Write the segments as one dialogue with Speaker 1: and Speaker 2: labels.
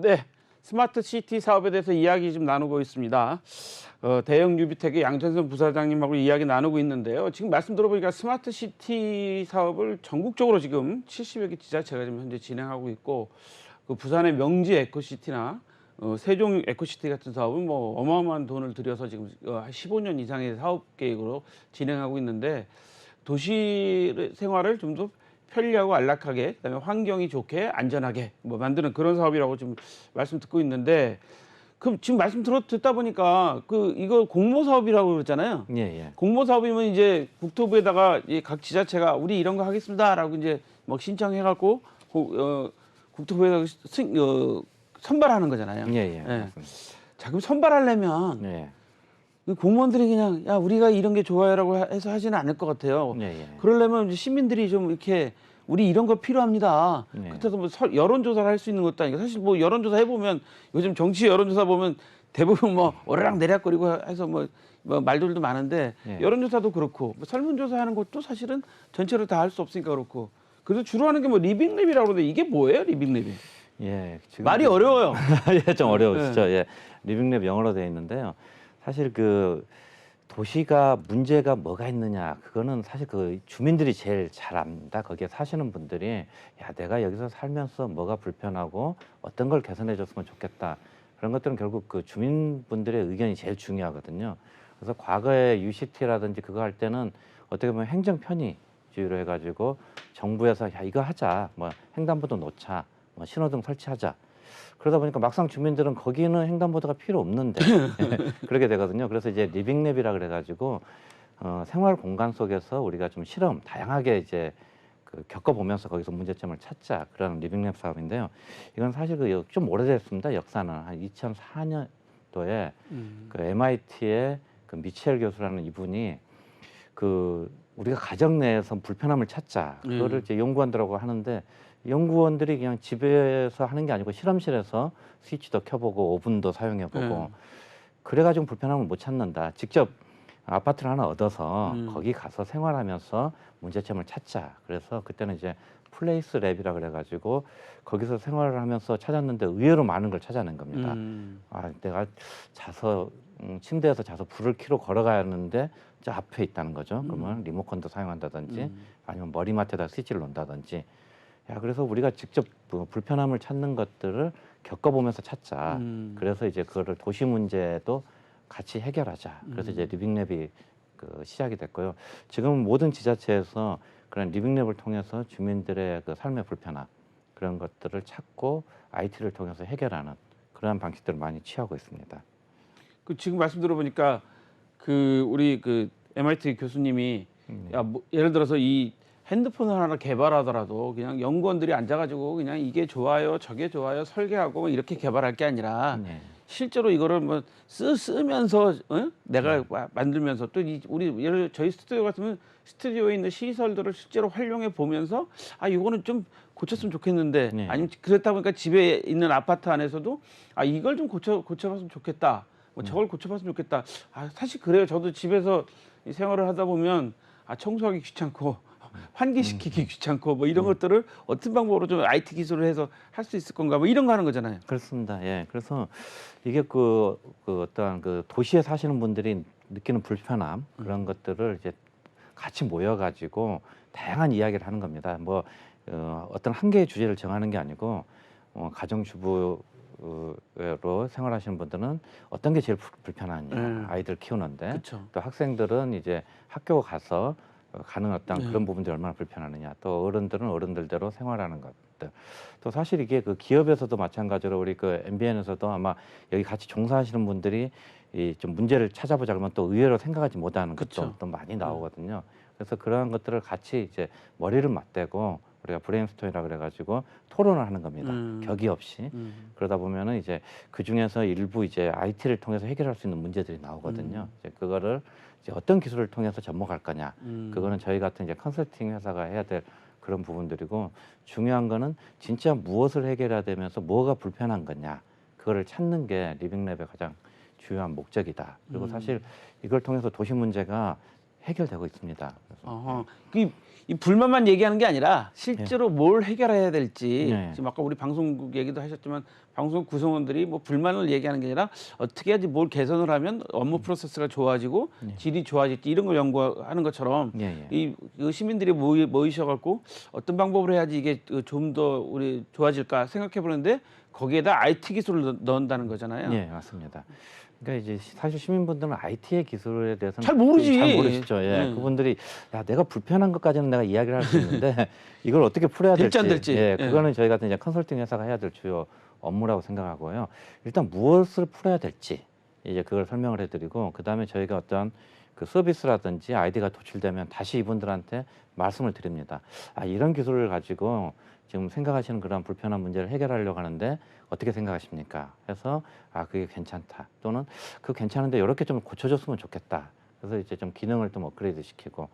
Speaker 1: 네, 스마트 시티 사업에 대해서 이야기 좀 나누고 있습니다. 어, 대형 유비텍의 양천선 부사장님하고 이야기 나누고 있는데요. 지금 말씀 들어보니까 스마트 시티 사업을 전국적으로 지금 70여 개 지자체가 지금 현재 진행하고 있고 그 부산의 명지 에코시티나 어, 세종 에코시티 같은 사업은 뭐 어마어마한 돈을 들여서 지금 어, 한 15년 이상의 사업 계획으로 진행하고 있는데 도시 생활을 좀 더 편리하고 안락하게 그다음에 환경이 좋게 안전하게 뭐 만드는 그런 사업이라고 지금 말씀 듣고 있는데 그럼 지금 말씀 들어 듣다 보니까 그 이거 공모 사업이라고 그랬잖아요.
Speaker 2: 예, 예.
Speaker 1: 공모 사업이면 이제 국토부에다가 이각 지자체가 우리 이런 거 하겠습니다라고 이제 막 신청해 갖고 어, 국토부에다가 승, 어, 선발하는 거잖아요.
Speaker 2: 예, 예.
Speaker 1: 예.
Speaker 2: 맞습니다.
Speaker 1: 자 그럼 선발하려면
Speaker 2: 예.
Speaker 1: 이 공무원들이 그냥 야 우리가 이런 게 좋아요라고 해서 하지는 않을 것 같아요.
Speaker 2: 예, 예.
Speaker 1: 그러려면 시민들이 좀 이렇게 우리 이런 거 필요합니다.
Speaker 2: 네.
Speaker 1: 그때도 뭐 설- 여론 조사를 할 수 있는 것도 아니고 사실 뭐 여론 조사 해보면 요즘 정치 여론 조사 보면 대부분 뭐 오르락 내리락거리고 해서 뭐, 뭐 말들도 많은데
Speaker 2: 네.
Speaker 1: 여론조사도 그렇고 뭐 설문조사 하는 것도 사실은 전체를 다할 수 없으니까 그렇고 그래서 주로 하는 게 뭐 리빙랩이라고 그러는데 이게 뭐예요 리빙랩이?
Speaker 2: 예.
Speaker 1: 말이 어려워요.
Speaker 2: 예, 좀 어려우시죠. 예. 리빙랩 영어로 되어 있는데요. 사실 그 도시가 문제가 뭐가 있느냐 그거는 사실 그 주민들이 제일 잘 압니다. 거기에 사시는 분들이 야 내가 여기서 살면서 뭐가 불편하고 어떤 걸 개선해 줬으면 좋겠다 그런 것들은 결국 그 주민분들의 의견이 제일 중요하거든요. 그래서 과거에 UCT라든지 그거 할 때는 어떻게 보면 행정 편의주의로 해가지고 정부에서 야 이거 하자 뭐 횡단보도 놓자 뭐 신호등 설치하자 그러다 보니까 막상 주민들은 거기는 횡단보도가 필요 없는데 예, 그렇게 되거든요. 그래서 이제 리빙랩이라 그래가지고 어, 생활 공간 속에서 우리가 좀 실험 다양하게 이제 그 겪어보면서 거기서 문제점을 찾자 그런 리빙랩 사업인데요. 이건 사실 그 좀 오래됐습니다. 역사는 한 2004년도에
Speaker 1: 음.
Speaker 2: 그 MIT의 그 미첼 교수라는 이분이 그 우리가 가정 내에서 불편함을 찾자 그거를
Speaker 1: 음.
Speaker 2: 이제 연구원들하고 하는데 연구원들이 그냥 집에서 하는 게 아니고 실험실에서 스위치도 켜보고 오븐도 사용해보고
Speaker 1: 네.
Speaker 2: 그래가지고 불편함을 못 찾는다. 직접 아파트를 하나 얻어서
Speaker 1: 음.
Speaker 2: 거기 가서 생활하면서 문제점을 찾자. 그래서 그때는 이제 플레이스 랩이라 그래가지고 거기서 생활을 하면서 찾았는데 의외로 많은 걸 찾아낸 겁니다.
Speaker 1: 음.
Speaker 2: 아, 내가 자서 음, 침대에서 자서 불을 켜러 걸어가야 하는데 저 앞에 있다는 거죠. 그러면 리모컨도 사용한다든지
Speaker 1: 음.
Speaker 2: 아니면 머리맡에다 스위치를 놓는다든지. 야, 그래서 우리가 직접 그 불편함을 찾는 것들을 겪어보면서 찾자.
Speaker 1: 음.
Speaker 2: 그래서 이제 그거를 도시 문제도 같이 해결하자. 그래서
Speaker 1: 음.
Speaker 2: 이제 리빙랩이 그 시작이 됐고요. 지금 모든 지자체에서 그런 리빙랩을 통해서 주민들의 그 삶의 불편함 그런 것들을 찾고 IT를 통해서 해결하는 그러한 방식들을 많이 취하고 있습니다.
Speaker 1: 그 지금 말씀 들어보니까 그 우리 그 MIT 교수님이
Speaker 2: 음.
Speaker 1: 야, 뭐 예를 들어서 이 핸드폰을 하나 개발하더라도 그냥 연구원들이 앉아가지고 그냥 이게 좋아요, 저게 좋아요, 설계하고 뭐 이렇게 개발할 게 아니라
Speaker 2: 네.
Speaker 1: 실제로 이거를 뭐 쓰, 쓰면서 어? 내가 마- 만들면서 또 이, 우리 예를 저희 스튜디오 같으면 스튜디오에 있는 시설들을 실제로 활용해 보면서 아 이거는 좀 고쳤으면 좋겠는데
Speaker 2: 네.
Speaker 1: 아니면 그렇다 보니까 집에 있는 아파트 안에서도 아 이걸 좀 고쳐 고쳐봤으면 좋겠다 뭐 저걸 고쳐봤으면 좋겠다 아 사실 그래요 저도 집에서 이 생활을 하다 보면 아 청소하기 귀찮고 환기시키기 귀찮고 뭐 이런 것들을 어떤 방법으로 좀 IT 기술을 해서 할 수 있을 건가 뭐 이런 거 하는 거잖아요.
Speaker 2: 그렇습니다. 예. 그래서 이게 그, 그 어떠한 그 도시에 사시는 분들이 느끼는 불편함 그런 것들을 이제 같이 모여가지고 다양한 이야기를 하는 겁니다. 뭐 어, 어떤 한 개의 주제를 정하는 게 아니고 어, 가정주부 로 생활하시는 분들은 어떤 게 제일 불- 불편하냐
Speaker 1: 음.
Speaker 2: 아이들 키우는데
Speaker 1: 그렇죠.
Speaker 2: 또 학생들은 이제 학교 가서 어, 가는 어떤
Speaker 1: 네.
Speaker 2: 그런 부분들이 얼마나 불편하느냐 또 어른들은 어른들대로 생활하는 것들 또 사실 이게 그 기업에서도 마찬가지로 우리 그 MBN에서도 아마 여기 같이 종사하시는 분들이 이 좀 문제를 찾아보자 그러면 또 의외로 생각하지 못하는
Speaker 1: 그쵸.
Speaker 2: 것도 또 많이 나오거든요. 그래서 그러한 것들을 같이 이제 머리를 맞대고 우리가 브레인스토밍이라 그래가지고 토론을 하는 겁니다.
Speaker 1: 음.
Speaker 2: 격의 없이
Speaker 1: 음.
Speaker 2: 그러다 보면은 이제 그 중에서 일부 이제 IT를 통해서 해결할 수 있는 문제들이 나오거든요.
Speaker 1: 음.
Speaker 2: 이제 그거를 이제 어떤 기술을 통해서 접목할 거냐.
Speaker 1: 음.
Speaker 2: 그거는 저희 같은 이제 컨설팅 회사가 해야 될 그런 부분들이고 중요한 거는 진짜 무엇을 해결해야 되면서 뭐가 불편한 거냐. 그거를 찾는 게 리빙랩의 가장 주요한 목적이다. 그리고
Speaker 1: 음.
Speaker 2: 사실 이걸 통해서 도시 문제가 해결되고 있습니다. 그래서
Speaker 1: 어허. 그, 이 불만만 얘기하는 게 아니라 실제로 뭘 해결해야 될지
Speaker 2: 네.
Speaker 1: 지금 아까 우리 방송국 얘기도 하셨지만 방송 구성원들이 뭐 불만을 얘기하는 게 아니라 어떻게 해야지 뭘 개선을 하면 업무 프로세스가 좋아지고 질이 좋아질지 이런 걸 연구하는 것처럼
Speaker 2: 예, 예.
Speaker 1: 이, 이 시민들이 모이, 모이셔갖고 어떤 방법으로 해야지 이게 좀 더 우리 좋아질까 생각해 보는데 거기에다 IT 기술을 넣- 넣는다는 거잖아요.
Speaker 2: 예, 맞습니다. 그러니까 이제 시- 사실 시민분들은 IT의 기술에 대해서는
Speaker 1: 잘 모르지.
Speaker 2: 잘 모르시죠. 예,
Speaker 1: 음.
Speaker 2: 그분들이 야 내가 불편한 것까지는 내가 이야기를 할 수 있는데 이걸 어떻게 풀어야 될지,
Speaker 1: 될지 안 될지.
Speaker 2: 예,
Speaker 1: 예.
Speaker 2: 그거는 저희 같은 이제 컨설팅 회사가 해야 될 주요 업무라고 생각하고요. 일단 무엇을 풀어야 될지 이제 그걸 설명을 해드리고 그 다음에 저희가 어떤 그 서비스라든지 아이디가 도출되면 다시 이분들한테 말씀을 드립니다. 아 이런 기술을 가지고 지금 생각하시는 그런 불편한 문제를 해결하려고 하는데 어떻게 생각하십니까? 해서 아 그게 괜찮다 또는 그 괜찮은데 이렇게 좀 고쳐줬으면 좋겠다. 그래서 이제 좀 기능을 좀 업그레이드 시키고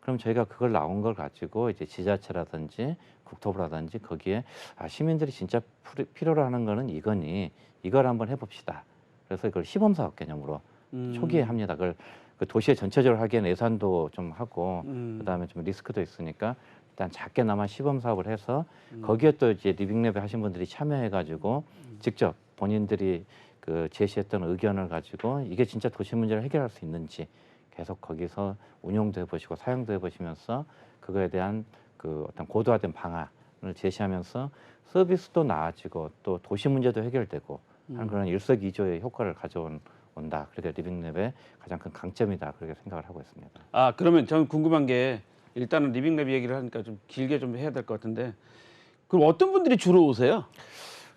Speaker 2: 그럼 저희가 그걸 나온 걸 가지고 이제 지자체라든지 국토부라든지 거기에 아 시민들이 진짜 풀- 필요로 하는 거는 이거니 이걸 한번 해봅시다. 그래서 그걸 시범 사업 개념으로
Speaker 1: 음.
Speaker 2: 초기에 합니다. 그걸 그 도시에 전체적으로 하기에는 예산도 좀 하고
Speaker 1: 음.
Speaker 2: 그다음에 좀 리스크도 있으니까 일단 작게나마 시범 사업을 해서
Speaker 1: 음.
Speaker 2: 거기에 또 이제 리빙랩에 하신 분들이 참여해가지고 직접 본인들이 그 제시했던 의견을 가지고 이게 진짜 도시 문제를 해결할 수 있는지 계속 거기서 운용도 해보시고 사용도 해보시면서 그거에 대한 그 어떤 고도화된 방안을 제시하면서 서비스도 나아지고 또 도시 문제도 해결되고 하는 그런 일석이조의 효과를 가져온 온다. 그게 리빙랩의 가장 큰 강점이다. 그렇게 생각을 하고 있습니다.
Speaker 1: 아 그러면 저는 궁금한 게 일단은 리빙랩 얘기를 하니까 좀 길게 좀 해야 될 것 같은데 그럼 어떤 분들이 주로 오세요?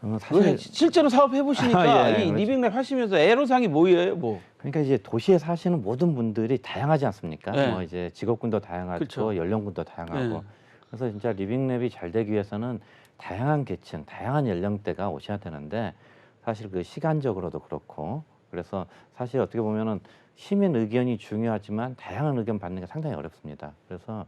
Speaker 2: 어,
Speaker 1: 왜
Speaker 2: 사실
Speaker 1: 실제로 사업 해보시니까
Speaker 2: 아, 예,
Speaker 1: 이
Speaker 2: 그렇죠.
Speaker 1: 리빙랩 하시면서 애로사항이 뭐예요? 뭐
Speaker 2: 그러니까 이제 도시에 사시는 모든 분들이 다양하지 않습니까?
Speaker 1: 네.
Speaker 2: 뭐 이제 직업군도 다양하고
Speaker 1: 그렇죠.
Speaker 2: 연령군도 다양하고
Speaker 1: 네.
Speaker 2: 그래서 진짜 리빙랩이 잘 되기 위해서는 다양한 계층, 다양한 연령대가 오셔야 되는데 사실 그 시간적으로도 그렇고 그래서 사실 어떻게 보면은 시민 의견이 중요하지만 다양한 의견 받는 게 상당히 어렵습니다. 그래서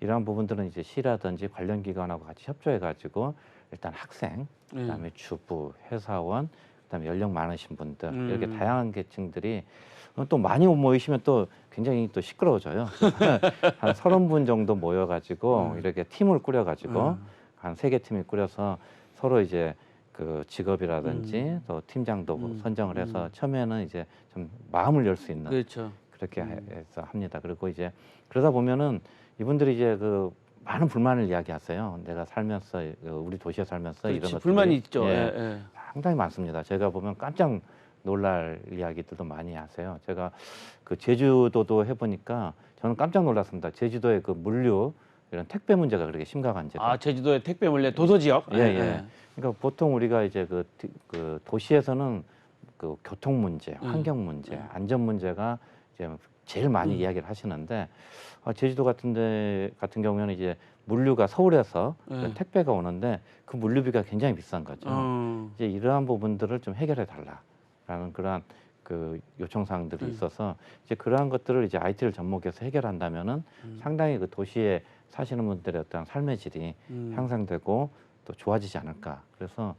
Speaker 2: 이러한 부분들은 이제 시라든지 관련 기관하고 같이 협조해 가지고 일단 학생,
Speaker 1: 네.
Speaker 2: 그다음에 주부, 회사원, 그다음에 연령 많으신 분들
Speaker 1: 음.
Speaker 2: 이렇게 다양한 계층들이 또 많이 모이시면 또 굉장히 또 시끄러워져요. 한 서른 분 정도 모여가지고
Speaker 1: 음.
Speaker 2: 이렇게 팀을 꾸려가지고
Speaker 1: 음.
Speaker 2: 한세 개 팀이 꾸려서 서로 이제 그 직업이라든지
Speaker 1: 음.
Speaker 2: 또 팀장도
Speaker 1: 음.
Speaker 2: 선정을 해서
Speaker 1: 음.
Speaker 2: 처음에는 이제 좀 마음을 열 수 있는
Speaker 1: 그렇죠.
Speaker 2: 그렇게
Speaker 1: 음.
Speaker 2: 해서 합니다. 그리고 이제 그러다 보면은 이분들이 이제 그 많은 불만을 이야기하세요. 내가 살면서 그 우리 도시에 살면서 이런
Speaker 1: 그렇지.
Speaker 2: 것들이
Speaker 1: 불만이 있죠.
Speaker 2: 예,
Speaker 1: 예, 예.
Speaker 2: 상당히 많습니다. 제가 보면 깜짝 놀랄 이야기들도 많이 하세요. 제가 그 제주도도 해보니까 저는 깜짝 놀랐습니다. 제주도의 그 물류 이런 택배 문제가 그렇게 심각한지.
Speaker 1: 아 제주도의 택배 원래 도서 지역.
Speaker 2: 예, 예. 그러니까 보통 우리가 이제 그, 디- 그 도시에서는 그 교통 문제,
Speaker 1: 음.
Speaker 2: 환경 문제,
Speaker 1: 음.
Speaker 2: 안전 문제가 이제 제일 많이
Speaker 1: 음.
Speaker 2: 이야기를 하시는데 아, 제주도 같은데 같은 경우에는 이제 물류가 서울에서
Speaker 1: 예.
Speaker 2: 택배가 오는데 그 물류비가 굉장히 비싼 거죠.
Speaker 1: 어.
Speaker 2: 이제 이러한 부분들을 좀 해결해 달라라는 그러한 그 요청 사항들이
Speaker 1: 음.
Speaker 2: 있어서 이제 그러한 것들을 이제 IT를 접목해서 해결한다면은
Speaker 1: 음.
Speaker 2: 상당히 그 도시에 사시는 분들의 어떤 삶의 질이
Speaker 1: 음.
Speaker 2: 향상되고 또 좋아지지 않을까. 그래서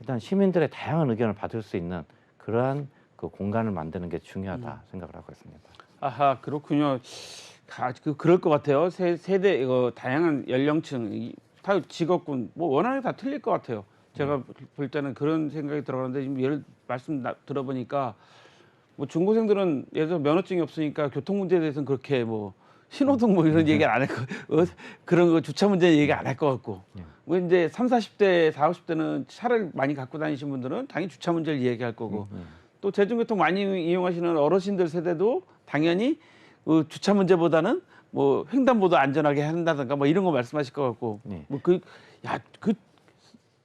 Speaker 2: 일단 시민들의 다양한 의견을 받을 수 있는 그러한 그 공간을 만드는 게 중요하다
Speaker 1: 음.
Speaker 2: 생각을 하고 있습니다.
Speaker 1: 아하 그렇군요. 가, 그 그럴 것 같아요. 세, 세대 이거 다양한 연령층, 이, 다 직업군 뭐게다 틀릴 것 같아요. 제가 볼 때는 그런 생각이 들어가는데 지금 예를 말씀 나, 들어보니까 뭐 중고생들은 예를 들어 면허증이 없으니까 교통 문제에 대해서는 그렇게 뭐 신호등 뭐 이런 얘기 안 할 거, 어, 그런 거 주차 문제 얘기 안 할 것 같고
Speaker 2: 예.
Speaker 1: 뭐 이제 3, 40대, 4, 50대는 차를 많이 갖고 다니신 분들은 당연히 주차 문제를 얘기할 거고
Speaker 2: 음.
Speaker 1: 또 대중교통 많이 이용하시는 어르신들 세대도 당연히 그 주차 문제보다는 뭐 횡단보도 안전하게 한다든가 뭐 이런 거 말씀하실 것 같고
Speaker 2: 네.
Speaker 1: 뭐그 야 그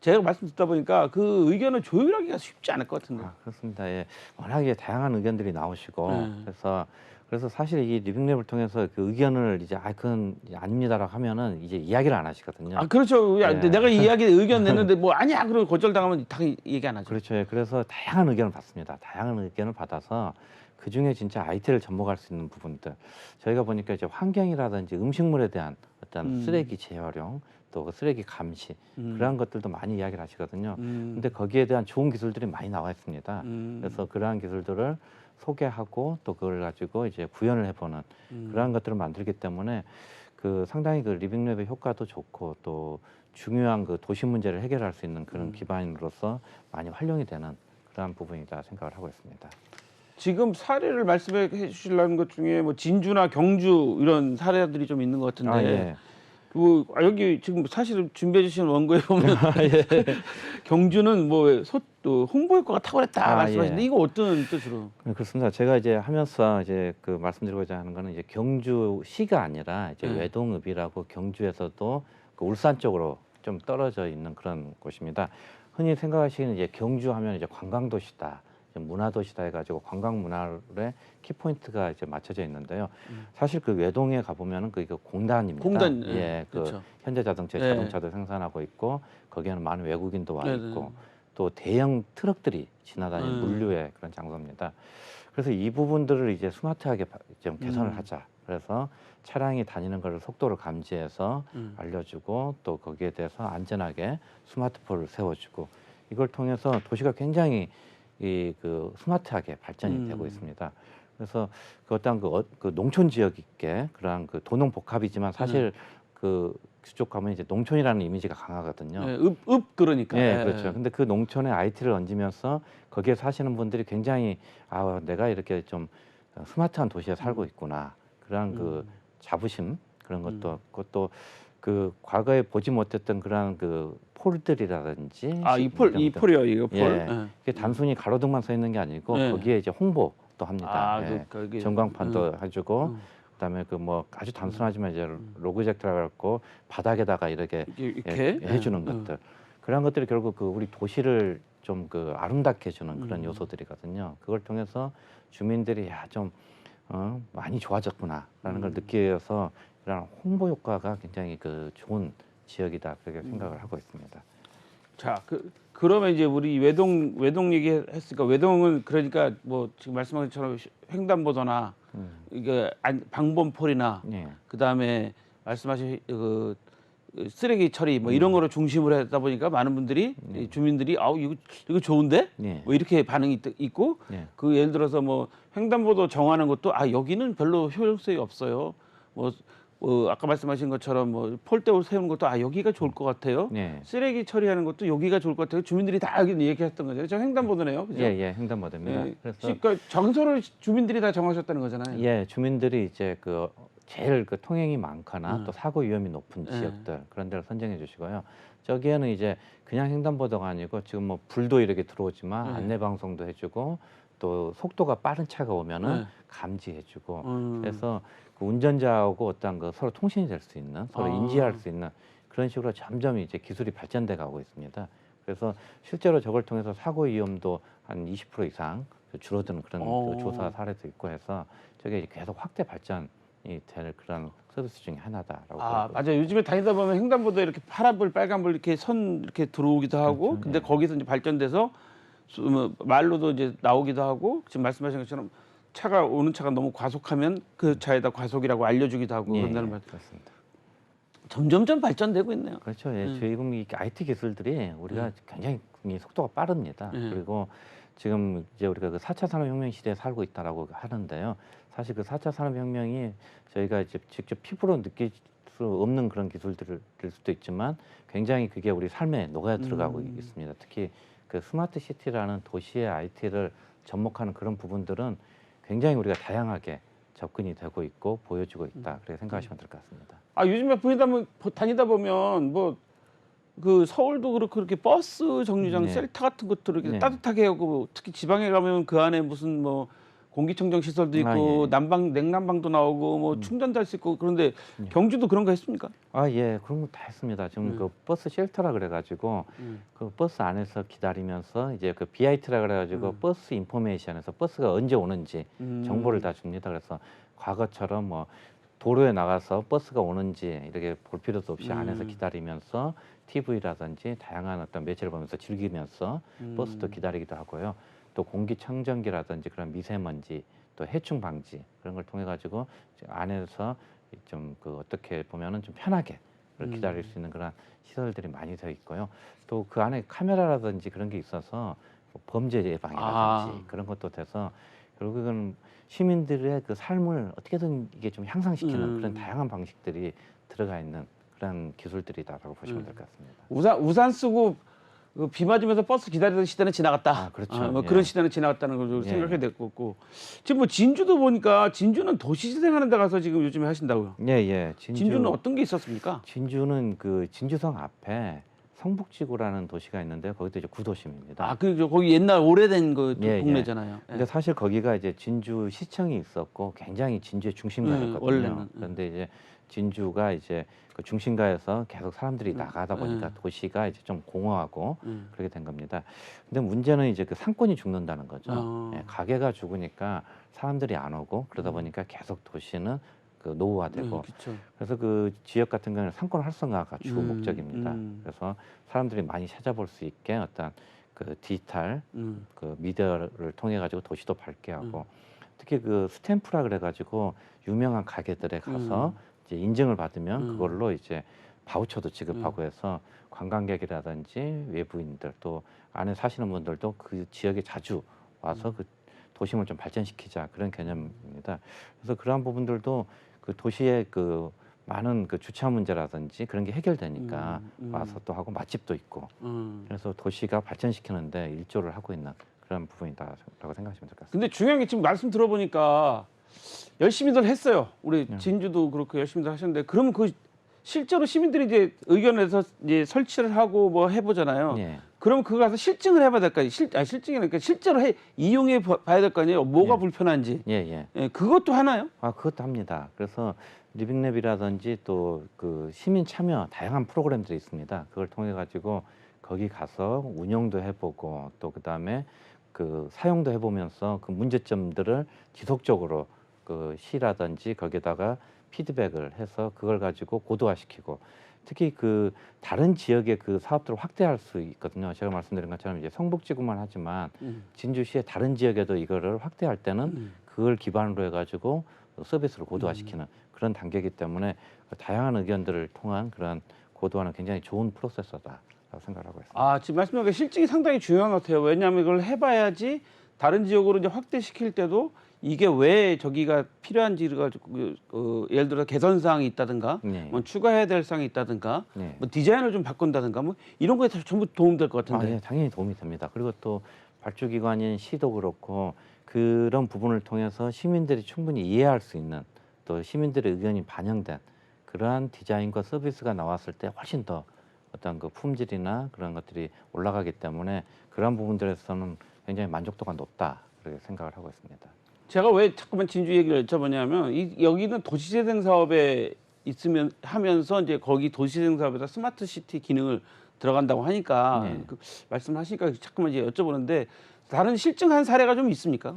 Speaker 1: 제가 말씀 듣다 보니까 그 의견을 조율하기가 쉽지 않을 것 같은데.
Speaker 2: 아, 그렇습니다. 예. 워낙에 다양한 의견들이 나오시고
Speaker 1: 네.
Speaker 2: 그래서 그래서 사실 이 리빙랩을 통해서 그 의견을 이제 아 그건 아닙니다라고 하면은 이제 이야기를 안 하시거든요.
Speaker 1: 아 그렇죠. 야,
Speaker 2: 네.
Speaker 1: 내가 이야기 의견 냈는데 뭐 아니야 그러고 거절당하면 당연히 얘기 안 하죠.
Speaker 2: 그렇죠. 예. 그래서 다양한 의견을 받습니다. 다양한 의견을 받아서 그 중에 진짜 IT를 접목할 수 있는 부분들 저희가 보니까 이제 환경이라든지 음식물에 대한 어떤
Speaker 1: 음.
Speaker 2: 쓰레기 재활용 또그 쓰레기 감시
Speaker 1: 음.
Speaker 2: 그러한 것들도 많이 이야기를 하시거든요.
Speaker 1: 음.
Speaker 2: 근데 거기에 대한 좋은 기술들이 많이 나와 있습니다.
Speaker 1: 음.
Speaker 2: 그래서 그러한 기술들을 소개하고 또 그걸 가지고 이제 구현을 해보는
Speaker 1: 음.
Speaker 2: 그러한 것들을 만들기 때문에 그 상당히 그 리빙랩의 효과도 좋고 또 중요한 그 도시 문제를 해결할 수 있는 그런
Speaker 1: 음.
Speaker 2: 기반으로서 많이 활용이 되는 그러한 부분이다 생각을 하고 있습니다.
Speaker 1: 지금 사례를 말씀해 주시려는 것 중에 뭐 진주나 경주 이런 사례들이 좀 있는 것 같은데
Speaker 2: 아, 예.
Speaker 1: 그 아, 여기 지금 사실은 준비해 주신 원고에 보면
Speaker 2: 아, 예.
Speaker 1: 경주는 뭐 소, 또 홍보 효과가 탁월했다
Speaker 2: 아,
Speaker 1: 말씀하시는데
Speaker 2: 예.
Speaker 1: 이거 어떤 뜻으로?
Speaker 2: 네, 그렇습니다. 제가 이제 하면서 이제 그 말씀드리고자 하는 거는 이제 경주시가 아니라 이제
Speaker 1: 음.
Speaker 2: 외동읍이라고 경주에서도 그 울산 쪽으로 좀 떨어져 있는 그런 곳입니다. 흔히 생각하시는 이제 경주 하면 이제 관광 도시다, 이제 문화도시다 해가지고 관광 문화의 키포인트가 이제 맞춰져 있는데요.
Speaker 1: 음.
Speaker 2: 사실 그 외동에 가보면은 그게 공단입니다.
Speaker 1: 공단
Speaker 2: 예, 그
Speaker 1: 그렇죠.
Speaker 2: 현대 자동차
Speaker 1: 네.
Speaker 2: 자동차도 생산하고 있고 거기에는 많은 외국인도 와
Speaker 1: 네,
Speaker 2: 있고
Speaker 1: 네.
Speaker 2: 또 대형 트럭들이 지나다니는
Speaker 1: 음.
Speaker 2: 물류의 그런 장소입니다. 그래서 이 부분들을 이제 스마트하게 바- 좀 개선을
Speaker 1: 음.
Speaker 2: 하자. 그래서 차량이 다니는 것을 속도를 감지해서
Speaker 1: 음.
Speaker 2: 알려주고 또 거기에 대해서 안전하게 스마트폰을 세워주고 이걸 통해서 도시가 굉장히 이 그 스마트하게 발전이
Speaker 1: 음.
Speaker 2: 되고 있습니다. 그래서 그 어떤 그, 어- 그 농촌 지역 있게 그러한 그 도농 복합이지만 사실 그 그쪽 가면 이제 농촌이라는 이미지가 강하거든요.
Speaker 1: 예, 읍, 읍 그러니까.
Speaker 2: 예,
Speaker 1: 예,
Speaker 2: 그렇죠. 근데 그 농촌에 IT를 얹으면서 거기에 사시는 분들이 굉장히 아, 내가 이렇게 좀 스마트한 도시에 살고 있구나. 그런 그
Speaker 1: 음.
Speaker 2: 자부심 그런 것도
Speaker 1: 음.
Speaker 2: 그것도 그 과거에 보지 못했던 그런 그 폴들이라든지
Speaker 1: 아, 이 폴, 이. 폴이요, 이거 폴.
Speaker 2: 예.
Speaker 1: 예.
Speaker 2: 이게 단순히 가로등만 서 있는 게 아니고
Speaker 1: 네.
Speaker 2: 거기에 이제 홍보도 합니다.
Speaker 1: 아,
Speaker 2: 예.
Speaker 1: 그, 그게
Speaker 2: 전광판도 해주고
Speaker 1: 음.
Speaker 2: 그다음에 그 뭐 아주 단순하지만 이제 로그젝트라 갖고 바닥에다가 이렇게
Speaker 1: 이렇게,
Speaker 2: 예,
Speaker 1: 이렇게?
Speaker 2: 해주는
Speaker 1: 예.
Speaker 2: 것들 그런 것들이 결국 그 우리 도시를 좀 그 아름답게 해주는 그런
Speaker 1: 음.
Speaker 2: 요소들이거든요. 그걸 통해서 주민들이 야좀 어, 많이 좋아졌구나라는 걸
Speaker 1: 음.
Speaker 2: 느끼어서 이런 홍보 효과가 굉장히 그 좋은 지역이다 그렇게
Speaker 1: 음.
Speaker 2: 생각을 하고 있습니다.
Speaker 1: 자, 그 그러면 이제 우리 외동 외동 얘기했으니까 외동은 그러니까 뭐 지금 말씀하신 것처럼 횡단보도나
Speaker 2: 음.
Speaker 1: 이게 안- 방범폴이나
Speaker 2: 예.
Speaker 1: 그다음에 말씀하신 그 쓰레기 처리 뭐
Speaker 2: 음.
Speaker 1: 이런 거를 중심으로 하다 보니까 많은 분들이 이 주민들이 아우 이거 이거 좋은데
Speaker 2: 예.
Speaker 1: 뭐 이렇게 반응이 있- 있고
Speaker 2: 예.
Speaker 1: 그 예를 들어서 뭐 횡단보도 정하는 것도 아 여기는 별로 효용성이 없어요. 뭐, 뭐 아까 말씀하신 것처럼 뭐 폴대를 세우는 것도 아 여기가 좋을 것 같아요.
Speaker 2: 예.
Speaker 1: 쓰레기 처리하는 것도 여기가 좋을 것 같아요. 주민들이 다 여기 얘기했던 거죠. 저 횡단보도네요. 그죠?
Speaker 2: 예, 예, 횡단보도입니다.
Speaker 1: 예.
Speaker 2: 그래서
Speaker 1: 그러니까 정서를 주민들이 다 정하셨다는 거잖아요.
Speaker 2: 예, 주민들이 이제 그 제일 그 통행이 많거나
Speaker 1: 음.
Speaker 2: 또 사고 위험이 높은
Speaker 1: 예.
Speaker 2: 지역들 그런 데를 선정해 주시고요. 저기에는 이제 그냥 횡단보도가 아니고 지금 뭐 불도 이렇게 들어오지만
Speaker 1: 예.
Speaker 2: 안내 방송도 해주고 또 속도가 빠른 차가 오면은
Speaker 1: 예.
Speaker 2: 감지해주고
Speaker 1: 음.
Speaker 2: 그래서 그 운전자하고 어떤 그 서로 통신이 될 수 있는 서로
Speaker 1: 아.
Speaker 2: 인지할 수 있는 그런 식으로 점점 이제 기술이 발전돼 가고 있습니다. 그래서 실제로 저걸 통해서 사고 위험도 한 20% 이상 줄어드는 그런
Speaker 1: 오.
Speaker 2: 그 조사 사례도 있고 해서 저게 계속 확대 발전이 될 그런 서비스 중에 하나다라고
Speaker 1: 아
Speaker 2: 보고
Speaker 1: 맞아 요. 요즘에 다니다 보면 횡단보도 이렇게 파란불, 빨간불 이렇게 선 이렇게 들어오기도 하고,
Speaker 2: 그렇죠.
Speaker 1: 근데
Speaker 2: 네.
Speaker 1: 거기서 이제 발전돼서 수- 뭐 말로도 이제 나오기도 하고, 지금 말씀하신 것처럼 차가 오는 차가 너무 과속하면 그 차에다 과속이라고 알려주기도 하고
Speaker 2: 예,
Speaker 1: 그런다는
Speaker 2: 예,
Speaker 1: 말.
Speaker 2: 그렇습니다.
Speaker 1: 점점점 발전되고 있네요.
Speaker 2: 그렇죠. 예,
Speaker 1: 음.
Speaker 2: 지금 이 IT 기술들이 우리가
Speaker 1: 음.
Speaker 2: 굉장히 이 속도가 빠릅니다.
Speaker 1: 음.
Speaker 2: 그리고 지금 이제 우리가 그 4차 산업혁명 시대에 살고 있다라고 하는데요. 사실 그 4차 산업혁명이 저희가 이제 직접 피부로 느낄 수 없는 그런 기술들일 수도 있지만 굉장히 그게 우리 삶에 녹아 들어가고
Speaker 1: 음.
Speaker 2: 있습니다. 특히 그 스마트 시티라는 도시의 IT를 접목하는 그런 부분들은 굉장히 우리가 다양하게 접근이 되고 있고 보여주고 있다. 그렇게 생각하시면 될 것 같습니다.
Speaker 1: 아 요즘에 보다 보면 다니다 보면 뭐 그 서울도 그렇고 그렇게 버스 정류장
Speaker 2: 네.
Speaker 1: 셀타 같은 것도 이렇게
Speaker 2: 네.
Speaker 1: 따뜻하게 하고 특히 지방에 가면 그 안에 무슨 뭐 공기청정 시설도 있고
Speaker 2: 아, 예. 음.
Speaker 1: 난방 냉난방도 나오고 뭐 충전도 할 수 있고 그런데
Speaker 2: 예.
Speaker 1: 경주도 그런 거 했습니까?
Speaker 2: 아, 예, 그런 거 다 했습니다. 지금
Speaker 1: 음.
Speaker 2: 그 버스 쉘터라 그래가지고
Speaker 1: 음.
Speaker 2: 그 버스 안에서 기다리면서 이제 그 BIT라 그래가지고
Speaker 1: 음.
Speaker 2: 버스 인포메이션에서 버스가 언제 오는지
Speaker 1: 음.
Speaker 2: 정보를 다 줍니다. 그래서 과거처럼 뭐 도로에 나가서 버스가 오는지 이렇게 볼 필요도 없이 안에서
Speaker 1: 음.
Speaker 2: 기다리면서 TV라든지 다양한 어떤 매체를 보면서 즐기면서
Speaker 1: 음.
Speaker 2: 버스도 기다리기도 하고요. 또 공기청정기라든지 그런 미세먼지 또 해충 방지 그런 걸 통해 가지고 안에서 좀 그 어떻게 보면은 좀 편하게 를 기다릴 수 있는 그런 시설들이 많이 되어 있고요. 또 그 안에 카메라라든지 그런 게 있어서 뭐 범죄 예방이라든지
Speaker 1: 아.
Speaker 2: 그런 것도 돼서 결국은 시민들의 그 삶을 어떻게든 이게 좀 향상시키는
Speaker 1: 음.
Speaker 2: 그런 다양한 방식들이 들어가 있는 그런 기술들이다라고 보시면
Speaker 1: 음.
Speaker 2: 될것 같습니다.
Speaker 1: 우산 우산 쓰고 그 비 맞으면서 버스 기다리던 시대는 지나갔다.
Speaker 2: 아, 그렇죠.
Speaker 1: 뭐
Speaker 2: 예.
Speaker 1: 그런 시대는 지나갔다는 걸
Speaker 2: 예,
Speaker 1: 생각해야
Speaker 2: 예.
Speaker 1: 될 거고. 지금 뭐 진주도 보니까 진주는 도시 재생하는 데 가서 지금 요즘에 하신다고요.
Speaker 2: 예, 예. 진주.
Speaker 1: 는 어떤 게 있었습니까?
Speaker 2: 진주는 그 진주성 앞에 성북지구라는 도시가 있는데 거기도 이제 구도심입니다.
Speaker 1: 아, 그저 거기 옛날 오래된 그
Speaker 2: 예, 예.
Speaker 1: 동네잖아요. 예.
Speaker 2: 근데 사실 거기가 이제 진주 시청이 있었고 굉장히 진주의 중심가였거든요.
Speaker 1: 네, 원래는, 음.
Speaker 2: 그런데 이제 진주가 이제 그 중심가에서 계속 사람들이
Speaker 1: 음,
Speaker 2: 나가다 보니까
Speaker 1: 네.
Speaker 2: 도시가 이제 좀 공허하고
Speaker 1: 음.
Speaker 2: 그렇게 된 겁니다. 근데 문제는 이제 그 상권이 죽는다는 거죠.
Speaker 1: 아.
Speaker 2: 예, 가게가 죽으니까 사람들이 안 오고 그러다
Speaker 1: 음.
Speaker 2: 보니까 계속 도시는 그 노후화되고
Speaker 1: 네.
Speaker 2: 그래서 그 지역 같은 경우는 상권 활성화가 주
Speaker 1: 음,
Speaker 2: 목적입니다.
Speaker 1: 음.
Speaker 2: 그래서 사람들이 많이 찾아볼 수 있게 어떤 그 디지털
Speaker 1: 음.
Speaker 2: 그 미디어를 통해 가지고 도시도 밝게
Speaker 1: 음.
Speaker 2: 하고 특히 그 스탬프라 그래 가지고 유명한 가게들에 가서
Speaker 1: 음.
Speaker 2: 이제 인증을 받으면
Speaker 1: 음.
Speaker 2: 그걸로 이제 바우처도 지급하고 해서 관광객이라든지 외부인들 또 안에 사시는 분들도 그 지역에 자주
Speaker 1: 음.
Speaker 2: 와서 그 도심을 좀 발전시키자 그런 개념입니다. 그래서 그러한 부분들도 그 도시의 그 많은 그 주차 문제라든지 그런 게 해결되니까
Speaker 1: 음, 음.
Speaker 2: 와서 또 하고 맛집도 있고
Speaker 1: 음.
Speaker 2: 그래서 도시가 발전시키는데 일조를 하고 있는 그런 부분이다라고 생각하시면 될 것 같습니다.
Speaker 1: 근데 중요한 게 지금 말씀 들어보니까 열심히들 했어요. 우리
Speaker 2: 네.
Speaker 1: 진주도 그렇고 열심히들 하셨는데 그럼 그 실제로 시민들이 이제 의견에서 이제 설치를 하고 뭐 해보잖아요.
Speaker 2: 예.
Speaker 1: 그럼 그거 가서 실증을 해봐야 될 거 아니에요. 실, 아, 실증이니까 실제로 해, 이용해 봐- 봐야 될 거 아니에요. 뭐가
Speaker 2: 예.
Speaker 1: 불편한지.
Speaker 2: 예, 예.
Speaker 1: 예, 그것도 하나요?
Speaker 2: 아, 그것도 합니다. 그래서 리빙랩이라든지 또 그 시민 참여 다양한 프로그램들이 있습니다. 그걸 통해 가지고 거기 가서 운영도 해보고 또 그다음에 그 사용도 해보면서 그 문제점들을 지속적으로 그 시라든지 거기다가 피드백을 해서 그걸 가지고 고도화시키고 특히 그 다른 지역의 그 사업들을 확대할 수 있거든요. 제가 말씀드린 것처럼 이제 성북지구만 하지만
Speaker 1: 음.
Speaker 2: 진주시의 다른 지역에도 이거를 확대할 때는
Speaker 1: 음.
Speaker 2: 그걸 기반으로 해가지고 서비스를 고도화시키는 그런 단계이기 때문에 그 다양한 의견들을 통한 그런 고도화는 굉장히 좋은 프로세서다라고 생각하고 있습니다.
Speaker 1: 아, 지금 말씀하신 게 실증이 상당히 중요한 것 같아요. 왜냐하면 이걸 해봐야지 다른 지역으로 이제 확대시킬 때도 이게 왜 저기가 필요한지를 가지고 그, 어, 예를 들어 개선 사항이 있다든가
Speaker 2: 네.
Speaker 1: 뭐 추가해야 될 사항이 있다든가
Speaker 2: 네.
Speaker 1: 뭐 디자인을 좀 바꾼다든가 뭐 이런 거에 다 전부 도움될 것
Speaker 2: 아,
Speaker 1: 같은데.
Speaker 2: 예, 당연히 도움이 됩니다. 그리고 또 발주기관인 시도 그렇고 그런 부분을 통해서 시민들이 충분히 이해할 수 있는 또 시민들의 의견이 반영된 그러한 디자인과 서비스가 나왔을 때 훨씬 더 어떤 그 품질이나 그런 것들이 올라가기 때문에 그런 부분들에서는 굉장히 만족도가 높다 그렇게 생각을 하고 있습니다.
Speaker 1: 제가 왜 자꾸만 진주 얘기를 여쭤보냐면 이, 여기는 도시재생 사업에 있으면 하면서 이제 거기 도시재생 사업에다 스마트 시티 기능을 들어간다고 하니까
Speaker 2: 네.
Speaker 1: 그 말씀하시니까 자꾸만 이제 여쭤보는데 다른 실증한 사례가 좀 있습니까?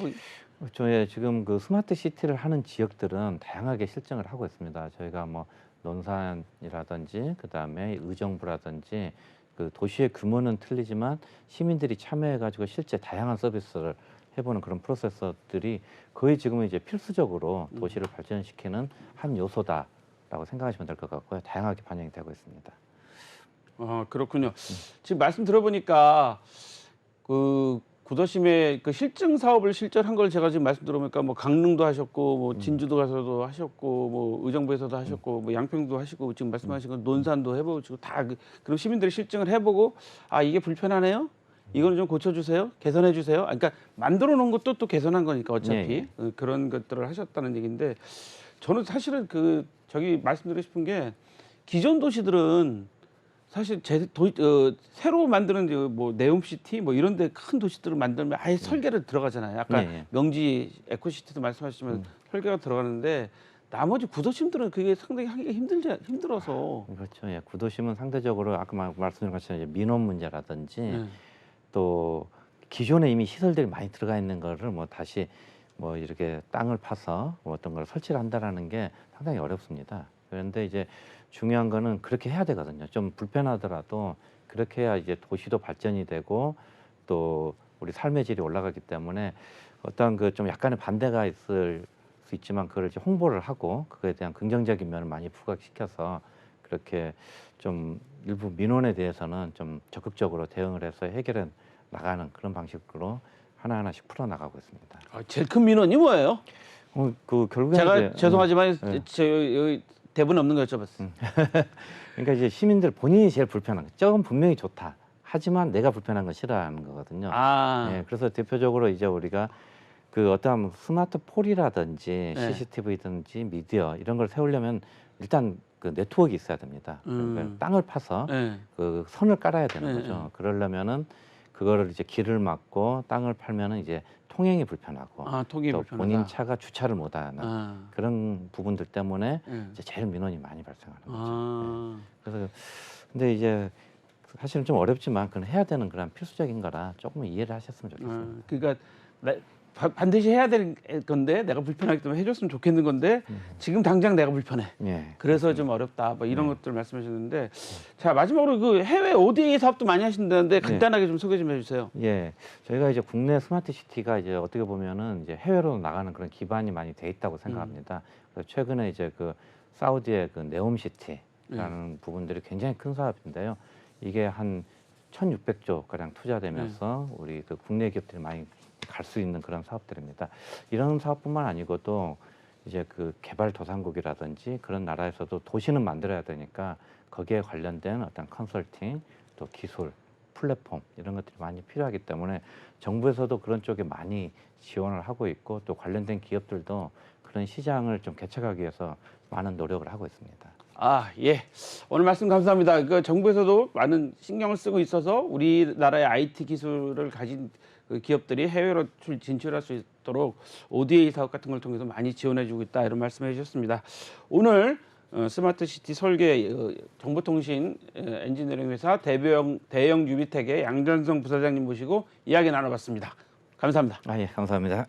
Speaker 2: 예, 지금 그 스마트 시티를 하는 지역들은 다양하게 실증을 하고 있습니다. 저희가 뭐 논산이라든지 그 다음에 의정부라든지 그 도시의 규모는 틀리지만 시민들이 참여해 가지고 실제 다양한 서비스를 해보는 그런 프로세서들이 거의 지금은 이제 필수적으로 도시를 발전시키는 한 요소다라고 생각하시면 될 것 같고요. 다양하게 반영이 되고 있습니다.
Speaker 1: 아 그렇군요. 지금 말씀 들어보니까 그 구도심의 그 실증 사업을 실제한 걸 제가 지금 말씀 들어보니까 뭐 강릉도 하셨고 뭐 진주도 가서도 하셨고 뭐 의정부에서도 하셨고 뭐 양평도 하시고 지금 말씀하신 건 논산도 해보시고 다 그, 그럼 시민들이 실증을 해보고 아 이게 불편하네요. 이거는 좀 고쳐주세요. 개선해 주세요. 아, 그러니까 만들어 놓은 것도 또 개선한 거니까 어차피. 어, 그런 것들을 하셨다는 얘기인데 저는 사실은 그 저기 말씀드리고 싶은 게 기존 도시들은 사실 제 도, 어, 새로 만드는 그 뭐 네옴시티 뭐 이런 데 큰 도시들을 만들면 아예 설계를 들어가잖아요. 아까
Speaker 2: 예, 예.
Speaker 1: 명지 에코시티도 말씀하시지만
Speaker 2: 음.
Speaker 1: 설계가 들어가는데 나머지 구도심들은 그게 상당히 하기가 힘들지 힘들어서
Speaker 2: 그렇죠. 예, 구도심은 상대적으로 아까 말- 말씀드린 것처럼 민원 문제라든지
Speaker 1: 네.
Speaker 2: 또 기존에 이미 시설들이 많이 들어가 있는 거를 뭐 다시 뭐 이렇게 땅을 파서 뭐 어떤 걸 설치를 한다라는 게 상당히 어렵습니다. 그런데 이제 중요한 거는 그렇게 해야 되거든요. 좀 불편하더라도 그렇게 해야 이제 도시도 발전이 되고 또 우리 삶의 질이 올라가기 때문에 어떤 그 좀 약간의 반대가 있을 수 있지만 그걸 이제 홍보를 하고 그거에 대한 긍정적인 면을 많이 부각시켜서 그렇게 좀 일부 민원에 대해서는 좀 적극적으로 대응을 해서 해결해 나가는 그런 방식으로 하나하나씩 풀어 나가고 있습니다.
Speaker 1: 아, 제일 큰 민원이 뭐예요?
Speaker 2: 어, 그 결국에
Speaker 1: 제가
Speaker 2: 이제,
Speaker 1: 죄송하지만
Speaker 2: 네.
Speaker 1: 저 여기 대본 없는 거 여쭤봤어요.
Speaker 2: 그러니까 이제 시민들 본인이 제일 불편한 거. 저건 분명히 좋다. 하지만 내가 불편한 건 싫어하는 거거든요.
Speaker 1: 아,
Speaker 2: 예, 그래서 대표적으로 이제 우리가 그 어떤 스마트 폴이라든지
Speaker 1: 네.
Speaker 2: CCTV든지 미디어 이런 걸 세우려면 일단 그 네트워크가 있어야 됩니다.
Speaker 1: 음.
Speaker 2: 그러니까 땅을 파서
Speaker 1: 네.
Speaker 2: 그 선을 깔아야 되는
Speaker 1: 네,
Speaker 2: 거죠.
Speaker 1: 네.
Speaker 2: 그러려면은 그거를 이제 길을 막고 땅을 팔면은 이제 통행이 불편하고
Speaker 1: 아, 톡이
Speaker 2: 또
Speaker 1: 불편하다.
Speaker 2: 본인 차가 주차를 못하는
Speaker 1: 아,
Speaker 2: 그런 부분들 때문에
Speaker 1: 예.
Speaker 2: 이제 제일 민원이 많이 발생하는 거죠.
Speaker 1: 아,
Speaker 2: 그래서 근데 이제 사실은 좀 어렵지만 그건 해야 되는 그런 필수적인 거라 조금 이해를 하셨으면 좋겠습니다.
Speaker 1: 아, 그러니까 나, 바- 반드시 해야 될 건데 내가 불편하기 때문에 해줬으면 좋겠는 건데 지금 당장 내가 불편해.
Speaker 2: 예.
Speaker 1: 그래서 좀 어렵다. 뭐 이런 것들 말씀하셨는데 자 마지막으로 그 해외 ODA 사업도 많이 하신다는데 간단하게 좀 소개 좀 해주세요.
Speaker 2: 예, 저희가 이제 국내 스마트 시티가 이제 어떻게 보면은 이제 해외로 나가는 그런 기반이 많이 돼 있다고 생각합니다. 그래서 최근에 이제 그 사우디의 그 네옴 시티라는 부분들이 굉장히 큰 사업인데요. 이게 한 1,600조 가량 투자되면서 우리 그 국내 기업들이 많이 갈 수 있는 그런 사업들입니다. 이런 사업뿐만 아니고 또 이제 그 개발도상국이라든지 그런 나라에서도 도시는 만들어야 되니까 거기에 관련된 어떤 컨설팅 또 기술 플랫폼 이런 것들이 많이 필요하기 때문에 정부에서도 그런 쪽에 많이 지원을 하고 있고 또 관련된 기업들도 그런 시장을 좀 개척하기 위해서 많은 노력을 하고 있습니다.
Speaker 1: 아 예. 오늘 말씀 감사합니다. 그 정부에서도 많은 신경을 쓰고 있어서 우리나라의 IT 기술을 가진 그 기업들이 해외로 출- 진출할 수 있도록 ODA 사업 같은 걸 통해서 많이 지원해주고 있다 이런 말씀해 주셨습니다. 오늘 어, 스마트 시티 설계 어, 정보통신 어, 엔지니어링 회사 대형 대형 유비텍의 양전성 부사장님 모시고 이야기 나눠봤습니다. 감사합니다.
Speaker 2: 아 예, 감사합니다.